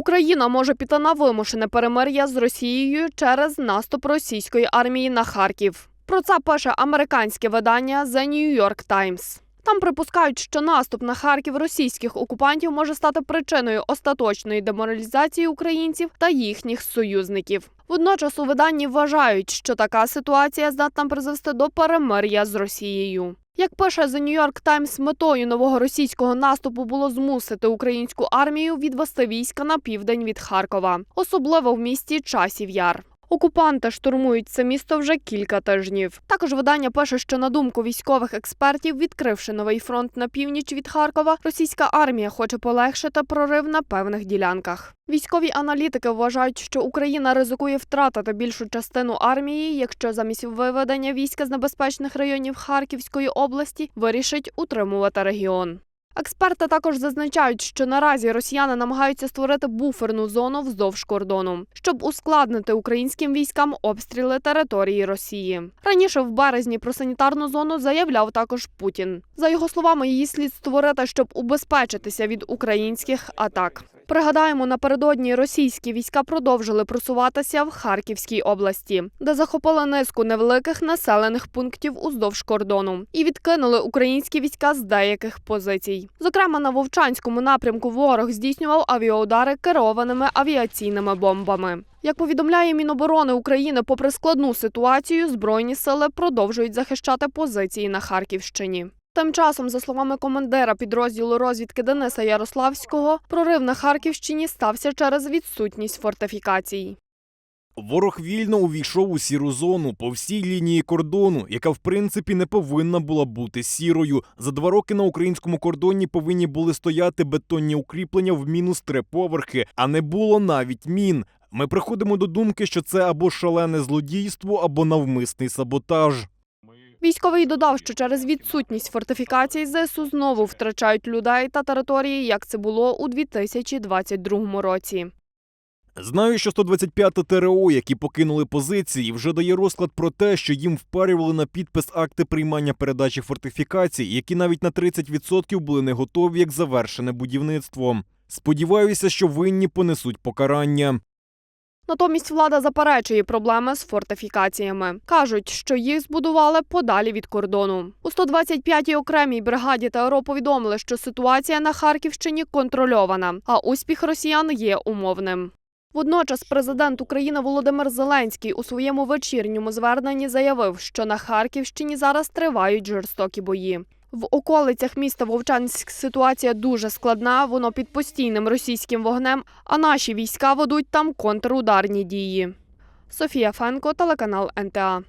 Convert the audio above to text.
Україна може піти на вимушене перемир'я з Росією через наступ російської армії на Харків. Про це пише американське видання The New York Times. Там припускають, що наступ на Харків російських окупантів може стати причиною остаточної деморалізації українців та їхніх союзників. Водночас у виданні вважають, що така ситуація здатна призвести до перемир'я з Росією. Як пише The New York Times, метою нового російського наступу було змусити українську армію відвести війська на південь від Харкова, особливо в місті Часів Яр. Окупанти штурмують це місто вже кілька тижнів. Також видання пише, що на думку військових експертів, відкривши новий фронт на північ від Харкова, російська армія хоче полегшити прорив на певних ділянках. Військові аналітики вважають, що Україна ризикує втратити більшу частину армії, якщо замість виведення війська з небезпечних районів Харківської області вирішить утримувати регіон. Експерти також зазначають, що наразі росіяни намагаються створити буферну зону вздовж кордону, щоб ускладнити українським військам обстріли території Росії. Раніше в березні про санітарну зону заявляв також Путін. За його словами, її слід створити, щоб убезпечитися від українських атак. Пригадаємо, напередодні російські війська продовжили просуватися в Харківській області, де захопили низку невеликих населених пунктів уздовж кордону і відкинули українські війська з деяких позицій. Зокрема, на Вовчанському напрямку ворог здійснював авіаудари керованими авіаційними бомбами. Як повідомляє Міноборони України, попри складну ситуацію, збройні сили продовжують захищати позиції на Харківщині. Тим часом, за словами командира підрозділу розвідки Дениса Ярославського, прорив на Харківщині стався через відсутність фортифікацій. Ворог вільно увійшов у сіру зону по всій лінії кордону, яка в принципі не повинна була бути сірою. За два роки на українському кордоні повинні були стояти бетонні укріплення в мінус три поверхи, а не було навіть мін. Ми приходимо до думки, що це або шалене злодійство, або навмисний саботаж. Військовий додав, що через відсутність фортифікацій ЗСУ знову втрачають людей та території, як це було у 2022 році. Знаю, що 125 ТРО, які покинули позиції, вже дає розклад про те, що їм впарювали на підпис акти приймання передачі фортифікацій, які навіть на 30% були не готові як завершене будівництво. Сподіваюся, що винні понесуть покарання. Натомість влада заперечує проблеми з фортифікаціями. Кажуть, що їх збудували подалі від кордону. У 125-й окремій бригаді ТРО повідомили, що ситуація на Харківщині контрольована, а успіх росіян є умовним. Водночас президент України Володимир Зеленський у своєму вечірньому зверненні заявив, що на Харківщині зараз тривають жорстокі бої. В околицях міста Вовчанськ ситуація дуже складна, воно під постійним російським вогнем, а наші війська ведуть там контрударні дії. Софія Фенко, телеканал НТА.